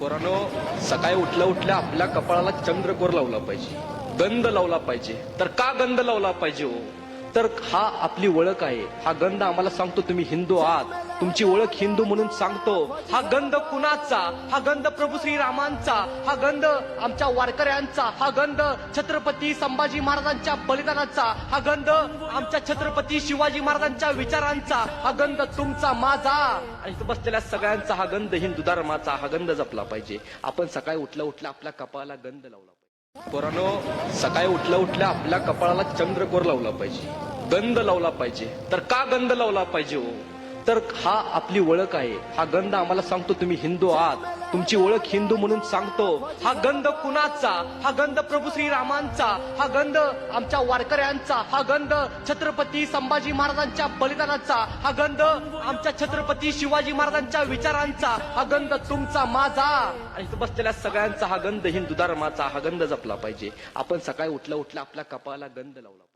पोरानो सकाळी उठल्या उठल्या आपल्या कपाळाला चंद्रकोर लावला पाहिजे. गंध लावला पाहिजे. तर का गंध लावला पाहिजे हो? तर हा आपली ओळख आहे. हा गंध आम्हाला सांगतो तुम्ही हिंदू आहात. तुमची ओळख हिंदू म्हणून सांगतो. हा गंध कुणाचा? हा गंध प्रभू श्रीरामांचा? हा गंध आमच्या वारकऱ्यांचा? हा गंध छत्रपती संभाजी महाराजांच्या बलिदानाचा? हा गंध आमच्या छत्रपती शिवाजी महाराजांच्या विचारांचा? हा गंध तुमचा माझा. आणि बसलेल्या सगळ्यांचा हा गंध हिंदू धर्माचा. हा गंध जपला पाहिजे. आपण सकाळी उठल्या उठल्या आपल्या कपाळाला गंध लावला पोरानो सकाळी उठल्या उठल्या आपल्या कपाळाला चंद्रकोर लावला पाहिजे. गंध लावला पाहिजे. तर का गंध लावला पाहिजे हो? तर हा आपली ओळख आहे. हा गंध आम्हाला सांगतो तुम्ही हिंदू आहात. तुमची ओळख हिंदू म्हणून सांगतो. हा गंध कुणाचा? हा गंध प्रभू श्रीरामांचा. हा गंध आमच्या वारकऱ्यांचा. हा गंध छत्रपती संभाजी महाराजांच्या बलिदानाचा. हा गंध आमच्या छत्रपती शिवाजी महाराजांच्या विचारांचा. हा गंध तुमचा माझा. आणि बसलेल्या सगळ्यांचा हा गंध हिंदू धर्माचा. हा गंध जपला पाहिजे. आपण सकाळी उठल्या उठल्या आपल्या कपाळाला गंध लावला